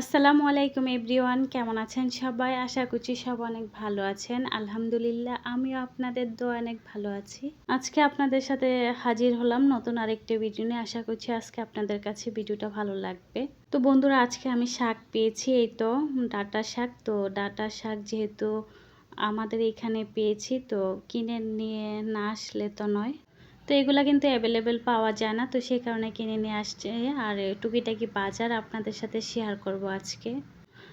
আসসালামু আলাইকুম এভরিওয়ান, কেমন আছেন সবাই? আশা করছি সব অনেক ভালো আছেন। আলহামদুলিল্লাহ, আমিও আপনাদের দোয়া অনেক ভালো আছি। আজকে আপনাদের সাথে হাজির হলাম নতুন আরেকটি ভিডিও নিয়ে। আশা করছি আজকে আপনাদের কাছে ভিডিওটা ভালো লাগবে। তো বন্ধুরা, আজকে আমি শাক পেয়েছি, এই তো ডাটা শাক। তো ডাটা শাক যেহেতু আমাদের এখানে পেয়েছি, তো কিনে নিয়ে না আসলে তো নয়। তো এগুলো কিন্তু অ্যাভেলেবেল পাওয়া যায় না। তো সেই কারণে কিনে নিয়ে আসছে। আর টুকিটাকি বাজার আপনাদের সাথে শেয়ার করব আজকে।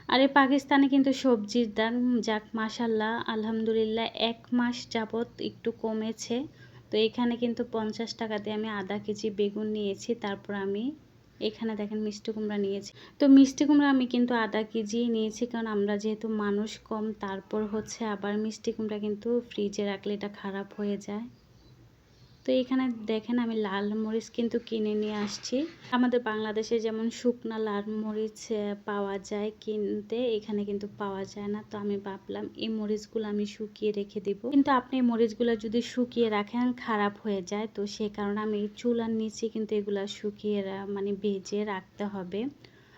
আর এই পাকিস্তানে কিন্তু সবজির দাম যাক মাসাল্লাহ আলহামদুলিল্লাহ এক মাস যাবৎ একটু কমেছে। তো এখানে কিন্তু পঞ্চাশ টাকাতে আমি আধা কেজি বেগুন নিয়েছি। তারপর আমি এখানে দেখেন মিষ্টি কুমড়া নিয়েছি। তো মিষ্টি কুমড়া আমি কিন্তু আধা কেজি নিয়েছি কারণ আমরা যেহেতু মানুষ কম, তারপর হচ্ছে আবার মিষ্টি কুমড়া কিন্তু ফ্রিজে রাখলে এটা খারাপ হয়ে যায়। তো এখানে দেখেন আমি লাল মরিচ কিন্তু কিনে নিয়ে আসছি। আমাদের বাংলাদেশে যেমন শুকনা লাল মরিচ পাওয়া যায় কিনতে, এখানে কিন্তু পাওয়া যায় না। তো আমি ভাবলাম এই মরিচগুলো আমি শুকিয়ে রেখে দিব। কিন্তু আপনি এই মরিচগুলো যদি শুকিয়ে রাখেন, খারাপ হয়ে যায়। তো সে কারণে আমি চুলার নিচে কিন্তু এগুলা শুকিয়ে মানে ভেজে রাখতে হবে।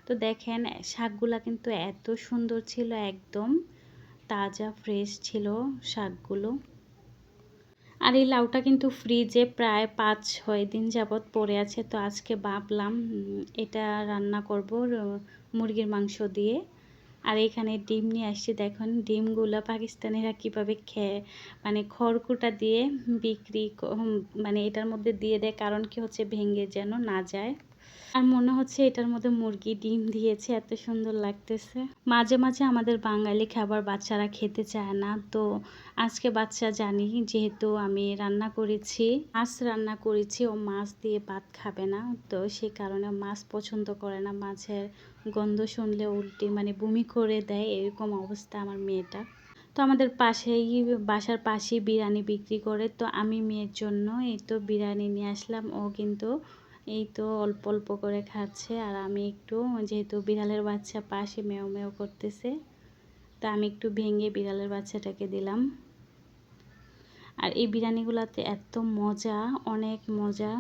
তো দেখেন, শাকগুলা কিন্তু এত সুন্দর ছিল, একদম তাজা ফ্রেশ ছিল শাকগুলো। আর এই লাউটা কিন্তু ফ্রিজে প্রায় পাঁচ, ছয় দিন যাবৎ পড়ে আছে। তো আজকে ভাবলাম এটা রান্না করব মুরগির মাংস দিয়ে। আর এখানে ডিম নিয়ে আসছি। দেখুন, ডিমগুলো পাকিস্তানিরা কীভাবে খেয়ে মানে খড়কুটা দিয়ে বিক্রি মানে এটার মধ্যে দিয়ে দেয়। কারণ কি হচ্ছে, ভেঙে যেন না যায়। আর মনে হচ্ছে এটার মধ্যে মুরগি ডিম দিয়েছে, এত সুন্দর লাগতেছে। মাঝে মাঝে আমাদের বাঙালি খাবার বাচ্চারা খেতে চায় না, তো আজকে বাচ্চা জানি, যেহেতু আমি রান্না করেছি, মাছ রান্না করেছি, ও মাছ দিয়ে ভাত খাবে না, তো সে কারণে মাছ পছন্দ করে না, মাছের গন্ধ শুনলে উল্টে মানে বমি করে দেয়, এরকম অবস্থা আমার মেয়েটা। তো আমাদের পাশেই, বাসার পাশেই বিরিয়ানি বিক্রি করে, তো আমি মেয়ের জন্য এই তো বিরিয়ানি নিয়ে আসলাম, ও কিন্তু এই তো অল্প অল্প করে খাচ্ছে আর আমি একটু যেহেতু বিড়ালের বাচ্চা পাশে মেও মেও করতেছে, তা আমি একটু ভেঙে বিড়ালের বাচ্চাটাকে দিলাম। আর এই বিরিয়ানিগুলোতে এত মজা, অনেক মজা।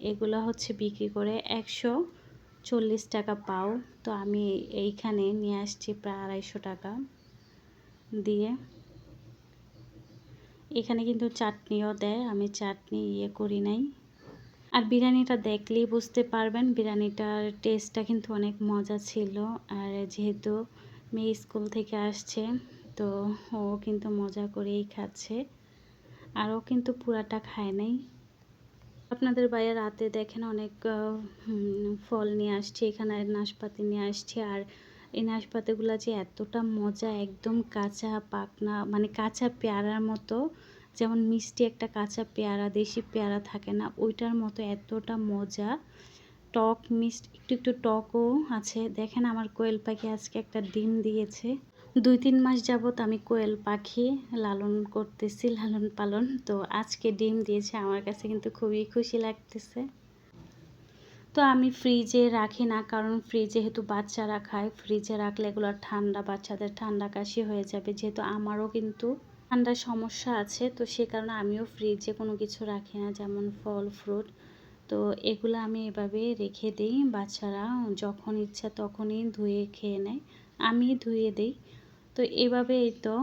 এগুলো হচ্ছে বিক্রি করে একশো চল্লিশ টাকা পাও। তো আমি এইখানে নিয়ে আসছি প্রায় আড়াইশো টাকা দিয়ে। এখানে কিন্তু চাটনিও দেয়, আমি চাটনি ইয়ে করি নাই। আর বিরিয়ানিটা দেখলেই বুঝতে পারবেন, বিরিয়ানিটার টেস্টটা কিন্তু অনেক মজা ছিল। আর যেহেতু মেয়ে স্কুল থেকে আসছে, তো ও কিন্তু মজা করেই খাচ্ছে। আর ও কিন্তু পুরাটা খায় নাই। আপনাদের বাইরে রাতে দেখেন অনেক ফল নিয়ে আসছে, এখানে নাশপাতি নিয়ে আসছে। আর এই নাশপাতিগুলো যে এতটা মজা, একদম কাঁচা পাকনা মানে কাঁচা পেয়ারার মতো। যেমন মিষ্টি একটা কাঁচা পেয়ারা, দেশি পেয়ারা থাকে না, ওইটার মতো এতটা মজা। টক মিষ্টি, একটু একটু টকও আছে। দেখেন আমার কোয়েল পাখি আজকে একটা ডিম দিয়েছে। দুই তিন মাস যাবত আমি কোয়েল পাখি লালন করতেছি, লালন পালন। তো আজকে ডিম দিয়েছে, আমার কাছে কিন্তু খুবই খুশি লাগতেছে। তো আমি ফ্রিজে রাখি না, কারণ ফ্রিজে যেহেতু বাচ্চারা খায়, ফ্রিজে রাখলে এগুলো ঠান্ডা, বাচ্চাদের ঠান্ডা কাশি হয়ে যাবে। যেহেতু আমারও কিন্তু ঠান্ডার সমস্যা আছে। তো সে কারণে আমিও ফ্রিজে কোনো কিছু রাখি না, যেমন ফল ফ্রুট তো এগুলো আমি এভাবে রেখে দিই। বাচ্চারা যখন ইচ্ছা তখনই ধুয়ে খেয়ে নেয়। আমি ধুয়ে দিই। তো এভাবে এই তো।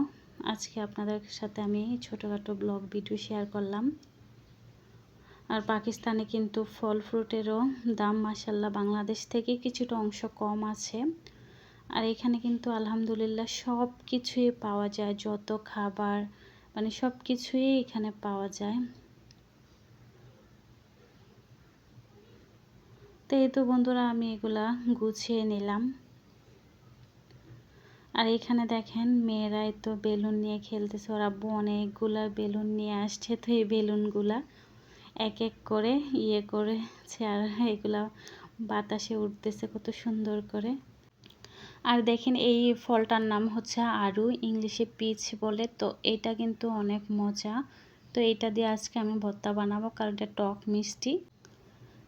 আজকে আপনাদের সাথে আমি ছোটোখাটো ব্লগ ভিডিও শেয়ার করলাম। আর পাকিস্তানে কিন্তু ফল ফ্রুটেরও দাম মাসাল্লাহ বাংলাদেশ থেকে কিছুটা অংশ কম আছে। আর এখানে কিন্তু আলহামদুলিল্লাহ সব কিছুই পাওয়া যায়, যত খাবার মানে সব কিছুই এখানে পাওয়া যায়। তো এই তো বন্ধুরা আমি এগুলা গুছিয়ে নিলাম। আর এখানে দেখেন মেয়েরাই তো বেলুন নিয়ে খেলতেছে, ওরা অনেকগুলা বেলুন নিয়ে আসছে তো এই বেলুনগুলা এক এক করে ইয়ে করেছে আর এগুলা বাতাসে উঠতেছে কত সুন্দর করে। আর দেখেন এই ফলটার নাম হচ্ছে আরু, ইংলিশে পিচ বলে, তো এটা কিন্তু অনেক মজা। তো এটা দিয়ে আজকে আমি ভর্তা বানাবো, কারণ এটা টক মিষ্টি।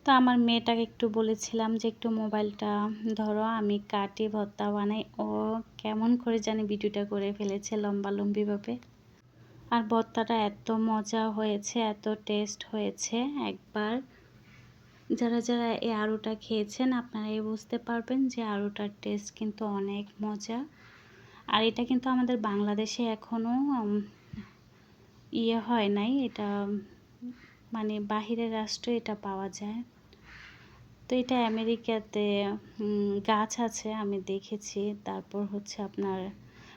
তো আমার মেয়েটাকে একটু বলেছিলাম যে একটু মোবাইলটা ধরো, আমি কাটি, ভর্তা বানাই। ও কেমন করে জানি ভিডিওটা করে ফেলেছে লম্বা লম্বিভাবে আর ভর্তাটা এত মজা হয়েছে, এত টেস্ট হয়েছে, একবার। যারা যারা এই আড়ুটা খেয়েছেন আপনারা এই বুঝতে পারবেন যে আড়ুটার টেস্ট কিন্তু অনেক মজা। আর এটা কিন্তু আমাদের বাংলাদেশে এখনও ইয়ে হয় নাই। এটা মানে বাহিরের রাষ্ট্রে এটা পাওয়া যায়। তো এটা আমেরিকাতে গাছ আছে, আমি দেখেছি। তারপর হচ্ছে আপনার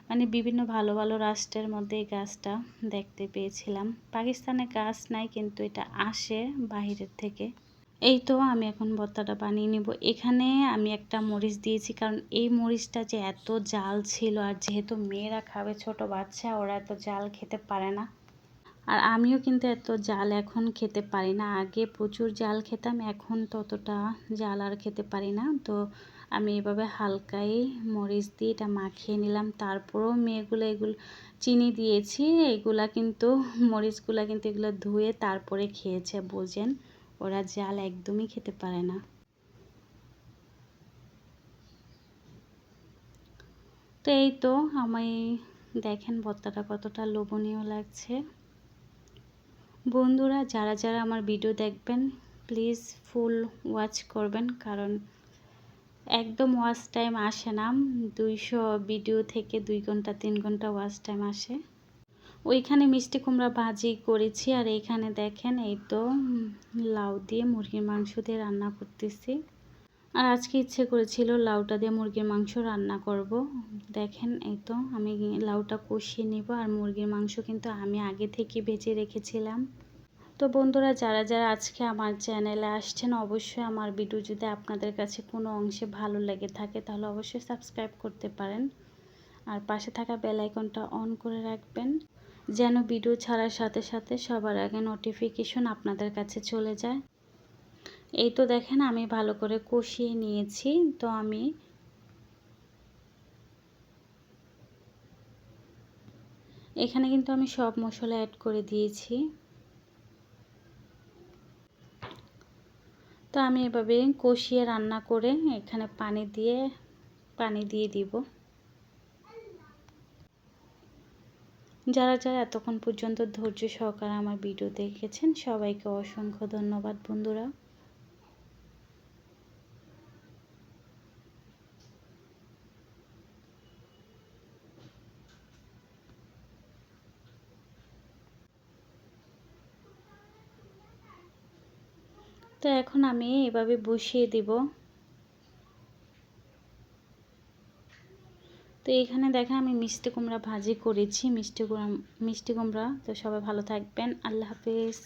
মানে বিভিন্ন ভালো ভালো রাষ্ট্রের মধ্যে এই গাছটা দেখতে পেয়েছিলাম। পাকিস্তানে গাছ নাই, কিন্তু এটা আসে বাহিরের থেকে। এই তো আমি এখন ভর্তাটা বানিয়ে নিব। এখানে আমি একটা মরিচ দিয়েছি, কারণ এই মরিচটা যে এত জাল ছিল আর যেহেতু মেয়েরা খাবে, ছোট বাচ্চা, ওরা এত জাল খেতে পারে না। আর আমিও কিন্তু এত জাল এখন খেতে পারি না। আগে প্রচুর জাল খেতাম, এখন ততটা জাল আর খেতে পারি না। তো আমি এভাবে হালকাই মরিচ দিয়ে এটা মাখিয়ে নিলাম। তারপরেও মেয়েগুলো এগুলো চিনি দিয়েছি, এগুলা কিন্তু মরিচগুলা কিন্তু এগুলো ধুয়ে তারপরে খেয়েছে, বোঝেন। ওরা জাল একদমই খেতে পারে না। তো এই তো আমি দেখেন ভর্তাটা কতটা লোভনীয় লাগছে। বন্ধুরা, যারা যারা আমার ভিডিও দেখবেন প্লিজ ফুল ওয়াচ করবেন, কারণ একদম ওয়াচ টাইম আসে না। দুইশো ভিডিও থেকে দুই ঘণ্টা, তিন ঘণ্টা ওয়াচ টাইম আসে। ওইখানে মিষ্টি কুমড়া ভাজি করেছি আর এইখানে দেখেন এই তো লাউ দিয়ে মুরগির মাংস দিয়ে রান্না করতেছি। আর আজকে ইচ্ছে করেছিল লাউটা দিয়ে মুরগির মাংস রান্না করব। দেখেন এই তো, আমি লাউটা কষিয়ে নিব আর মুরগির মাংস কিন্তু আমি আগে থেকে বেঁচে রেখেছিলাম। তো বন্ধুরা, যারা যারা আজকে আমার চ্যানেলে আসছেন, অবশ্যই আমার ভিডিও যদি আপনাদের কাছে কোনো অংশে ভালো লেগে থাকে, তাহলে অবশ্যই সাবস্ক্রাইব করতে পারেন। আর পাশে থাকা বেল আইকনটা অন করে রাখবেন। যেন ভিডিও ছাড়ার সাথে সাথে সবার আগে নোটিফিকেশন আপনাদের কাছে চলে যায়। এই তো দেখেন, আমি ভালো করে কষিয়ে নিয়েছি। তো আমি এখানে কিন্তু আমি সব মশলা অ্যাড করে দিয়েছি। তো আমি এভাবে কষিয়ে রান্না করে এখানে পানি দিয়ে পানি দিয়ে দিব। যারা যারা এতক্ষণ পর্যন্ত ধৈর্য সহকারে আমার ভিডিও দেখেছেন, সবাইকে অসংখ্য ধন্যবাদ বন্ধুরা। তো এখন আমি এভাবে বসিয়ে দিব। তো এখানে দেখা আমি মিষ্টি কুমড়া ভাজি করেছি। মিষ্টি কুমড়া মিষ্টি কুমড়া। তো সবাই ভালো থাকবেন। আল্লাহ হাফিজ।